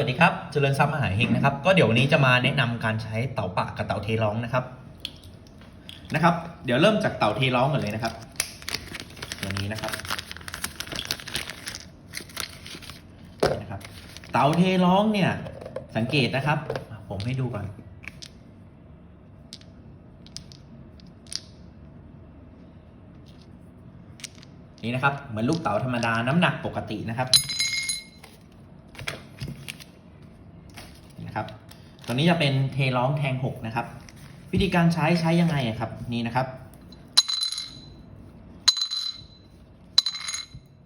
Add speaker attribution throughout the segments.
Speaker 1: สวัสดีครับ เจริญทรัพย์มหาเฮงนะครับ ก็เดี๋ยววันนี้จะมาแนะนำการใช้เต่าปะกับเต่าเทร้องนะครับ นะครับ เดี๋ยวเริ่มจากเต่าเทร้องก่อนเลยนะครับ ตัวนี้นะครับ นะครับ เต่าเทร้องเนี่ย สังเกตนะครับ ผมให้ดูก่อน นี่นะครับ เหมือนลูกเต๋าธรรมดา น้ำหนักปกตินะครับ นะครับ ตัวนี้จะเป็นเทร้องแทงหกนะครับ วิธีการใช้ใช้ยังไงอะครับนี่นะครับ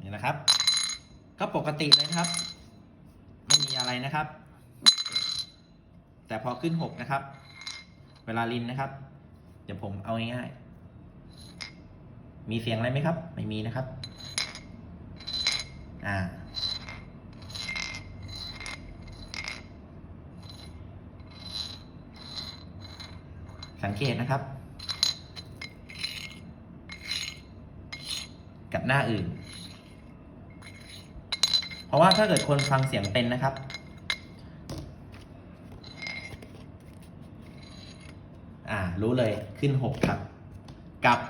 Speaker 1: นี่นะครับ ก็ปกติเลยครับ ไม่มีอะไรนะครับ แต่พอขึ้นหกนะครับ เวลาลินนะครับ เดี๋ยวผมเอาง่ายๆมีเสียงอะไรไหมครับ ไม่มีนะครับ อ่า สังเกตนะครับ กับหน้าอื่น เพราะว่าถ้าเกิดคนฟังเสียงเป็นนะครับ อ่า รู้เลยขึ้นหกครับ กับ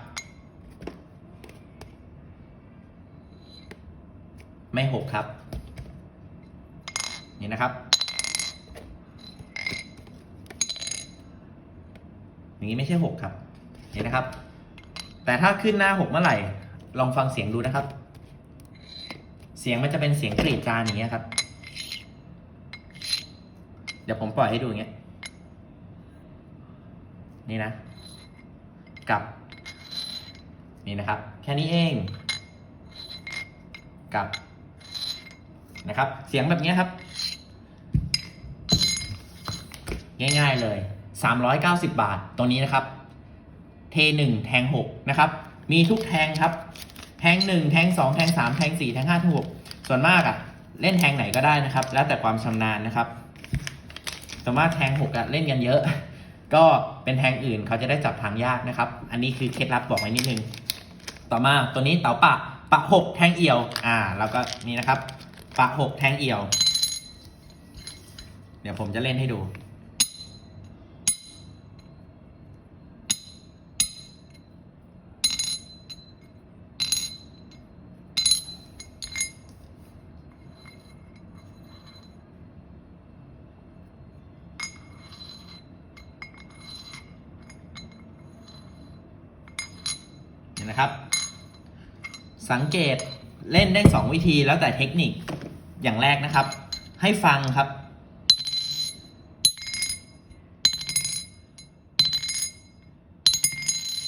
Speaker 1: ไม่หกครับ นี่นะครับ อย่างนี้ไม่ใช่หกครับเห็นนะครับ แต่ถ้าขึ้นหน้าหกเมื่อไหร่ ลองฟังเสียงดูนะครับ เสียงมันจะเป็นเสียงกรีดจานอย่างเงี้ยครับ เดี๋ยวผมปล่อยให้ดูอย่างเงี้ยนี่นะ กับ นี่นะครับ แค่นี้เอง กับ นะครับ เสียงแบบนี้ครับ ง่ายๆเลย 390 บาทตรงนี้นะครับ เทหนึ่งแทงหกนะครับ มีทุกแทงครับ แทงหนึ่งแทงสองแทงสามแทงสี่แทงห้าแทงหกส่วนมากอะเล่นแทงไหนก็ได้นะครับ แล้วแต่ความชำนาญนะครับส่วนมากแทงหกอะเล่นกันเยอะ ก็เป็นแทงอื่นเขาจะได้จับทางยากนะครับ อันนี้คือเคล็ดลับบอกไว้นิดนึง ต่อมาตัวนี้เต๋าปะปะหกแทงเอี่ยว อ่า แล้วก็นี่นะครับ ปะหกแทงเอี่ยว เดี๋ยวผมจะเล่นให้ดู นะครับ สังเกตเล่นได้ 2 วิธีแล้วแต่เทคนิคอย่างแรกนะครับ ให้ฟังครับ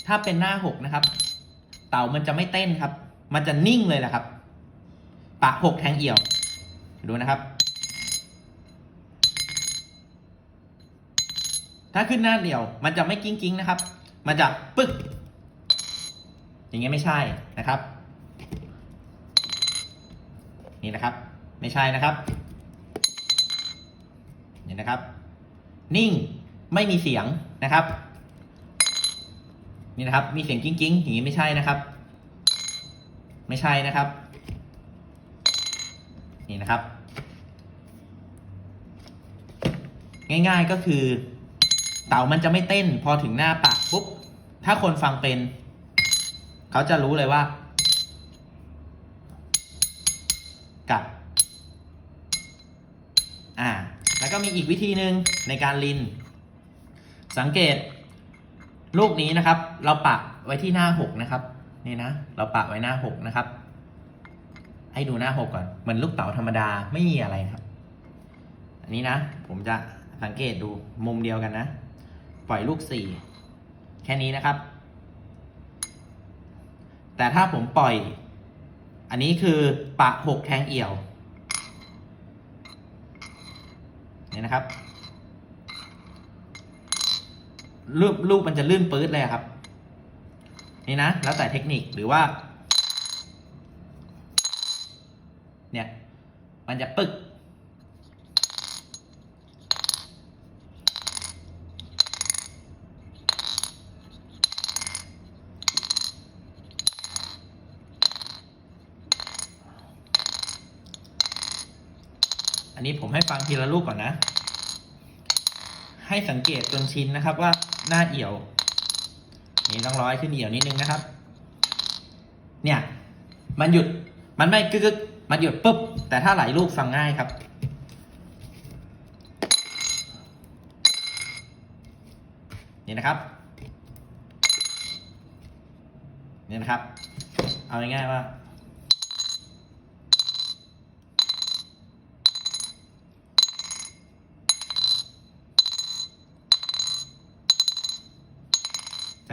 Speaker 1: ถ้าเป็นหน้าหกนะครับ เต่ามันจะไม่เต้นครับ มันจะนิ่งเลยแหละครับ ปะหกแทงเอี่ยว ดูนะครับ ถ้าขึ้นหน้าเดี่ยว มันจะไม่กิ้งกิ้งนะครับ มันจะปึ๊ก อย่างเงี้ยไม่ใช่นะครับ นี่นะครับ ไม่ใช่นะครับนี่นะครับ นิ่งไม่มีเสียงนะครับ นี่นะครับ มีเสียงกิ้งกิ้งอย่างนี้ไม่ใช่นะครับ ไม่ใช่นะครับ นี่นะครับ ง่ายๆก็คือ เต่ามันจะไม่เต้น พอถึงหน้าปากปุ๊บถ้าคนฟังเป็น เขาจะรู้เลยว่า กับ อ่า แล้วก็มีอีกวิธีหนึ่งในการลิน สังเกต ลูกนี้นะครับ เราปะไว้ที่หน้าหกนะครับ นี่นะ เราปะไว้หน้าหกนะครับ ให้ดูหน้าหกก่อน เหมือนลูกเต๋าธรรมดาไม่มีอะไรครับ อันนี้นะ ผมจะสังเกตดูมุมเดียวกันนะ ปล่อยลูกสี่แค่นี้นะครับ แต่ถ้าผมปล่อย อันนี้คือปะหกแทงเอี่ยวนี่นะครับลูกลูกมันจะลื่นปื๊ดเลยครับ นี่นะ แล้วแต่เทคนิคหรือว่า เนี่ย มันจะปึก นี้ผมให้ฟังทีละลูกก่อนนะ ให้สังเกตจนชินนะครับว่าหน้าเอี่ยว นี่ต้องร้อยขึ้นเอี่ยวนิดนึงนะครับ เนี่ย มันหยุด มันไม่กึกกึกมันหยุดปุ๊บ แต่ถ้าหลายลูกฟังง่ายครับนี่นะครับนี่นะครับ เอาง่ายๆว่า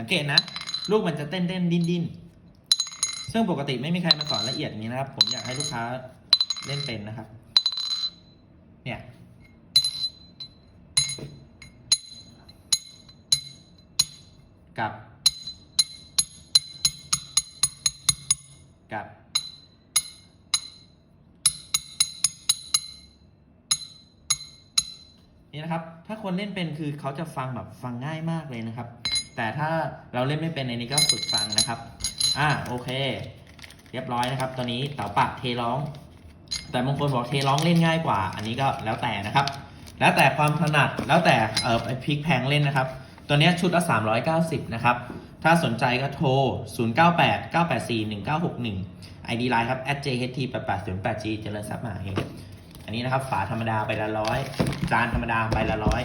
Speaker 1: สังเกตนะ ลูกมันจะเต้นเต้นดิ้นดิ้นซึ่งปกติไม่มีใครมาสอนละเอียดอย่างนี้นะครับ ผมอยากให้ลูกค้าเล่นเป็นนะครับ เนี่ยกับ กับ นี่นะครับ ถ้าคนเล่นเป็นคือเขาจะฟังแบบฟังง่ายมากเลยนะครับ แต่ถ้าเราเล่นไม่เป็นในนี้ก็ฝึกฟังนะครับ อ่าโอเค เรียบร้อยนะครับ ตัวนี้เต่าปะเทร้อง แต่บางคนบอกเทร้องเล่นง่ายกว่า อันนี้ก็แล้วแต่นะครับ แล้วแต่ความถนัดแล้วแต่เออพลิกแพงเล่นนะครับ ตัวนี้ชุดละ390 นะครับ ถ้าสนใจก็โทร 098 984 1961 ID Line ครับ @jht 8 8 0 8 g เจริญทรัพย์มหาเฮงอันนี้นะครับฝาธรรมดาใบละร้อยจานธรรมดาใบละร้อย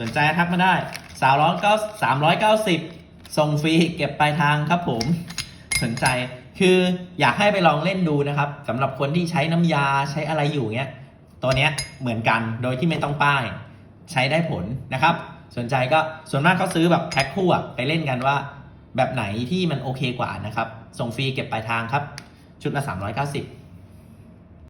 Speaker 1: สนใจทักมาได้ 390ส่งฟรีเก็บปลายทางครับผมสนใจคืออยากให้ไปลองเล่นดูนะครับสำหรับคนที่ใช้น้ำยาใช้อะไรอยู่เนี้ยตัวเนี้ยเหมือนกันโดยที่ไม่ต้องป้าย ใช้ได้ผลนะครับ สนใจก็ส่วนมากเขาซื้อแบบแพ็คคู่อะไปเล่นกันว่า แบบไหนที่มันโอเคกว่านะครับ ส่งฟรีเก็บปลายทางครับ ชุดละ390